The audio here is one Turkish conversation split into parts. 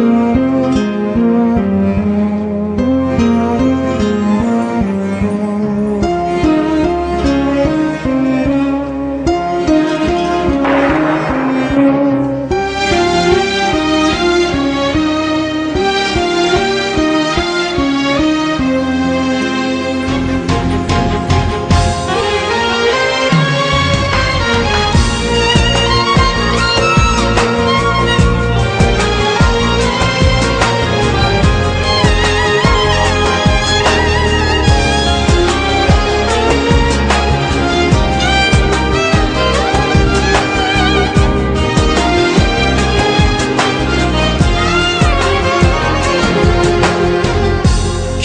you.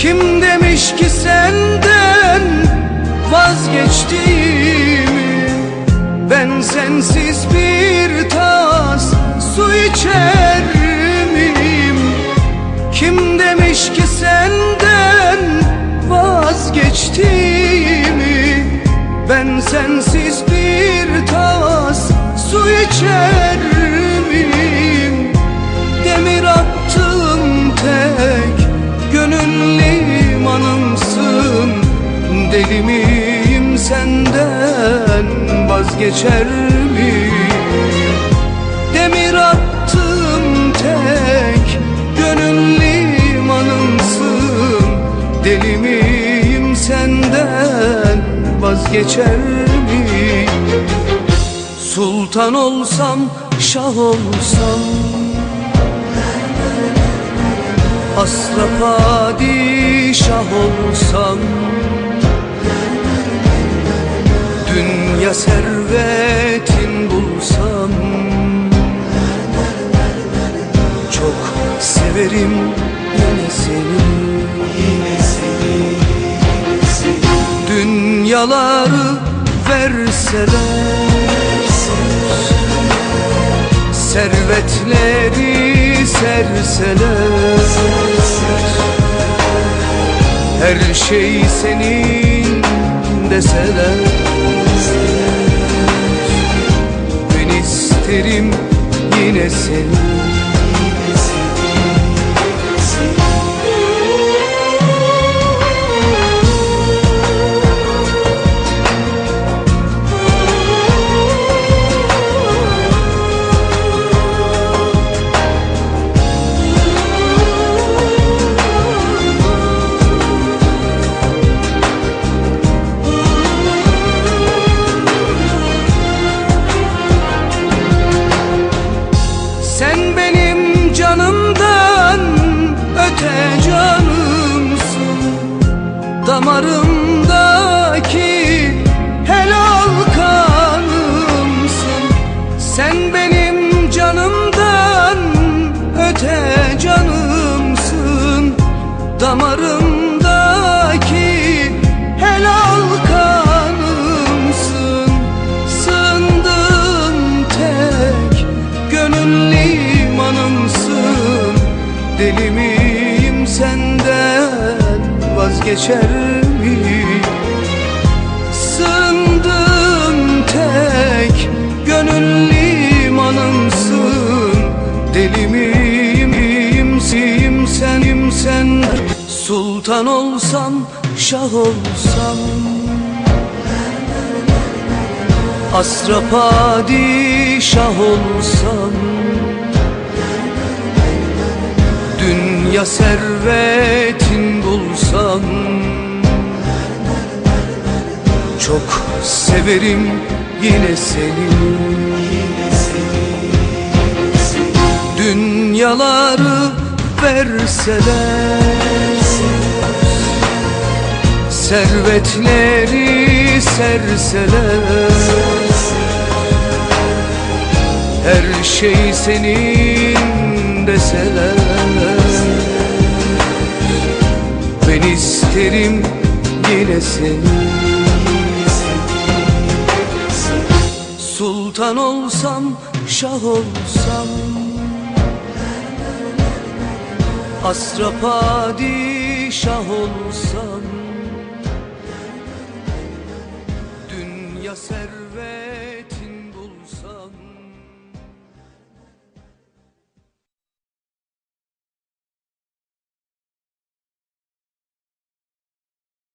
Kim demiş ki senden vazgeçtiğimi Ben sensiz bir tas su içer miyim? Kim demiş ki senden vazgeçtiğimi Ben sensiz bir tas su içer Deli miyim senden Vazgeçer miyim? Demir attım tek Gönül limanımsın. Deli miyim senden Vazgeçer miyim? Sultan olsam, şah olsam Asra padişah olsam Dünya servetin bulsam Çok severim yine seni. Dünyaları verseler Servetleri serseler Her şey senin deseler isterim yine seni Damarımdaki helal kanımsın. Sığındığım tek gönül limanımsın. Deli miyim senden vazgeçer Sultan olsam, şah olsam. Asra padişah olsam. Dünya servetin bulsam. Çok severim yine seni. Dünyaları verseler Servetleri serseler. Her şey senin deseler. Ben isterim yine seni. Sultan olsam, şah olsam. Asra padişah olsam servet.